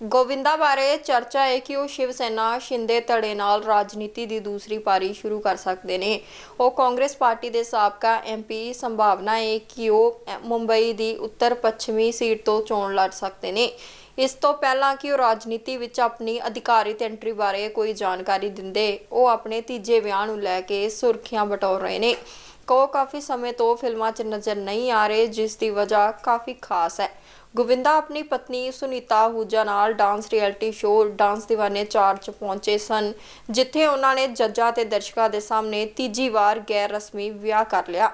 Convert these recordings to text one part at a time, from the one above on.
ਗੋਵਿੰਦਾ ਬਾਰੇ ਚਰਚਾ ਹੈ ਕਿ ਉਹ ਸ਼ਿਵ ਸੈਨਾ ਸ਼ਿੰਦੇ ਧੜੇ ਨਾਲ ਰਾਜਨੀਤੀ ਦੀ ਦੂਸਰੀ ਪਾਰੀ ਸ਼ੁਰੂ ਕਰ ਸਕਦੇ ਨੇ। ਉਹ ਕਾਂਗਰਸ ਪਾਰਟੀ ਦੇ ਸਾਬਕਾ ਐਮਪੀ ਸੰਭਾਵਨਾ ਹੈ ਕਿ ਉਹ ਮੁੰਬਈ ਦੀ ਉੱਤਰ ਪੱਛਮੀ ਸੀਟ ਤੋਂ ਚੋਣ ਲੜ ਸਕਦੇ ਨੇ। ਇਸ ਤੋਂ ਪਹਿਲਾਂ ਕਿ ਉਹ ਰਾਜਨੀਤੀ ਵਿੱਚ ਆਪਣੀ ਅਧਿਕਾਰਿਤ ਐਂਟਰੀ ਬਾਰੇ ਕੋਈ ਜਾਣਕਾਰੀ ਦਿੰਦੇ, ਉਹ ਆਪਣੇ ਤੀਜੇ ਵਿਆਹ ਨੂੰ ਲੈ ਕੇ ਸੁਰਖੀਆਂ ਬਟੋਰ ਰਹੇ ਨੇ। ਕੋ ਕਾਫੀ ਸਮੇਂ ਤੋਂ ਫਿਲਮਾਂ 'ਚ ਨਜ਼ਰ ਨਹੀਂ ਆ ਰਹੇ, ਜਿਸ ਦੀ ਵਜ੍ਹਾ ਕਾਫੀ ਖਾਸ ਹੈ। ਗੋਵਿੰਦਾ ਆਪਣੀ ਪਤਨੀ ਸੁਨੀਤਾ ਹੂਜਾ ਨਾਲ ਡਾਂਸ ਰਿਐਲਿਟੀ ਸ਼ੋਅ ਡਾਂਸ دیਵਾਨੇ 4 ਚ ਪਹੁੰਚੇ ਸਨ, ਜਿੱਥੇ ਉਹਨਾਂ ਨੇ ਜੱਜਾਂ ਤੇ ਦਰਸ਼ਕਾਂ ਦੇ ਸਾਹਮਣੇ ਤੀਜੀ ਵਾਰ ਗੈਰ ਰਸਮੀ ਵਿਆਹ ਕਰ ਲਿਆ।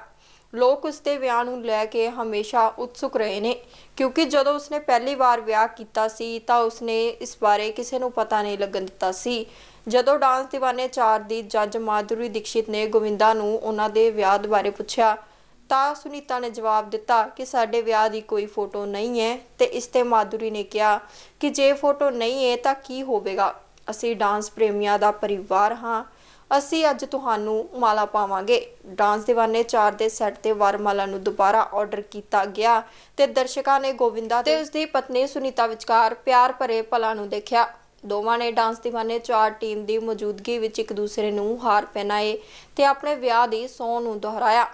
ਲੋਕ ਉਸ ਦੇ ਵਿਆਹ ਨੂੰ ਲੈ ਕੇ ਹਮੇਸ਼ਾ ਉਤਸੁਕ ਰਹੇ ਨੇ, ਕਿਉਂਕਿ ਜਦੋਂ ਉਸਨੇ ਪਹਿਲੀ ਵਾਰ ਵਿਆਹ ਕੀਤਾ ਸੀ, ਤਾਂ ਉਸਨੇ ਇਸ ਬਾਰੇ ਕਿਸੇ ਨੂੰ ਪਤਾ ਨਹੀਂ ਲੱਗਣ ਦਿੱਤਾ ਸੀ। ਜਦੋਂ ਡਾਂਸ دیਵਾਨੇ 4 ਦੀ ਜੱਜ ਮਾਧੁਰੀ ਦੀਕਸ਼ਿਤ ਨੇ ਗੋਵਿੰਦਾ ਨੂੰ ਉਹਨਾਂ ਦੇ ਵਿਆਹ ਬਾਰੇ ਪੁੱਛਿਆ, ਤਾਂ ਸੁਨੀਤਾ ਨੇ ਜਵਾਬ ਦਿੱਤਾ ਕਿ ਸਾਡੇ ਵਿਆਹ ਦੀ ਕੋਈ ਫੋਟੋ ਨਹੀਂ ਹੈ ਤੇ ਇਸ ਤੇ ਮਾਧੁਰੀ ਨੇ ਕਿਹਾ ਕਿ ਜੇ ਫੋਟੋ ਨਹੀਂ ਹੈ ਤਾਂ ਕੀ ਹੋਵੇਗਾ? ਅਸੀਂ ਡਾਂਸ ਪ੍ਰੇਮੀਆਂ ਦਾ ਪਰਿਵਾਰ ਹਾਂ। ਅਸੀਂ ਅੱਜ ਤੁਹਾਨੂੰ ਮਾਲਾ ਪਾਵਾਂਗੇ। ਡਾਂਸ ਦੀਵਾਨੇ 4 ਦੇ ਸੈੱਟ ਤੇ ਵਰਮਾਲਾ ਨੂੰ ਦੁਬਾਰਾ ਆਰਡਰ ਕੀਤਾ ਗਿਆ ਤੇ ਦਰਸ਼ਕਾਂ ਨੇ ਗੋਵਿੰਦਾ ਤੇ ਉਸ ਦੀ ਪਤਨੀ ਸੁਨੀਤਾ ਵਿਚਕਾਰ ਪਿਆਰ ਭਰੇ ਪਲਾਂ ਨੂੰ ਦੇਖਿਆ। ਦੋਵਾਂ ਨੇ ਡਾਂਸ ਦੀਵਾਨੇ 4 ਟੀਮ ਦੀ ਮੌਜੂਦਗੀ ਵਿੱਚ ਇੱਕ ਦੂਸਰੇ ਨੂੰ ਹਾਰ ਪਹਿਨਾਏ ਤੇ ਆਪਣੇ ਵਿਆਹ ਦੀ ਸੌਂ ਨੂੰ ਦੁਹਰਾਇਆ।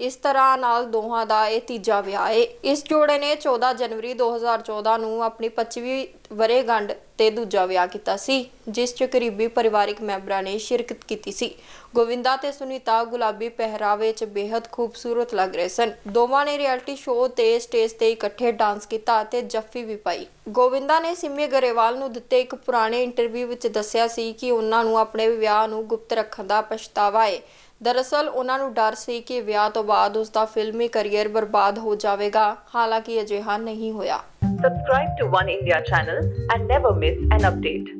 ਇਸ ਤਰ੍ਹਾਂ ਨਾਲ ਦੋਹਾਂ ਦਾ ਇਹ ਤੀਜਾ ਵਿਆਹ ਹੈ ਇਸ ਜੋੜੇ ਨੇ 14 ਜਨਵਰੀ 2014 ਨੂੰ ਆਪਣੀ 25ਵੀਂ ਵਰੇਗੰਢ ਤੇ ਦੂਜਾ ਵਿਆਹ ਕੀਤਾ ਸੀ, ਜਿਸ 'ਚ ਕਰੀਬੀ ਪਰਿਵਾਰਿਕ ਮੈਂਬਰਾਂ ਨੇ ਸ਼ਿਰਕਤ ਕੀਤੀ ਸੀ। ਗੋਵਿੰਦਾ ਤੇ ਸੁਨੀਤਾ ਗੁਲਾਬੀ ਪਹਿਰਾਵੇ 'ਚ ਬੇहद ਖੂਬਸੂਰਤ ਲੱਗ ਰਹੇ ਸਨ। ਦੋਵਾਂ ਨੇ ਰਿਐਲਿਟੀ ਸ਼ੋਅ ਤੇ ਸਟੇਜ ਤੇ ਇਕੱਠੇ ਡਾਂਸ ਕੀਤਾ ਤੇ ਜੱਫੀ ਵੀ ਪਾਈ। ਗੋਵਿੰਦਾ ਨੇ ਸਿੰਮੀ ਗਰੇਵਾਲ ਨੂੰ ਦਿੱਤੇ ਇੱਕ ਪੁਰਾਣੇ ਇੰਟਰਵਿਊ ਵਿੱਚ ਦੱਸਿਆ ਸੀ ਕਿ ਉਹਨਾਂ ਨੂੰ ਆਪਣੇ ਵਿਆਹ ਨੂੰ ਗੁਪਤ ਰੱਖਣ ਦਾ ਪਛਤਾਵਾ ਹੈ ਦਰਅਸਲ ਉਹਨਾਂ ਨੂੰ ਡਰ ਸੀ ਕਿ ਵਿਆਹ ਤੋਂ ਬਾਅਦ ਉਸ ਦਾ ਫਿਲਮੀ ਕੈਰੀਅਰ ਬਰਬਾਦ ਹੋ ਜਾਵੇਗਾ ਹਾਲਾਂਕਿ ਅਜਿਹਾ ਨਹੀਂ ਹੋਇਆ Subscribe to One India channel and never miss an update.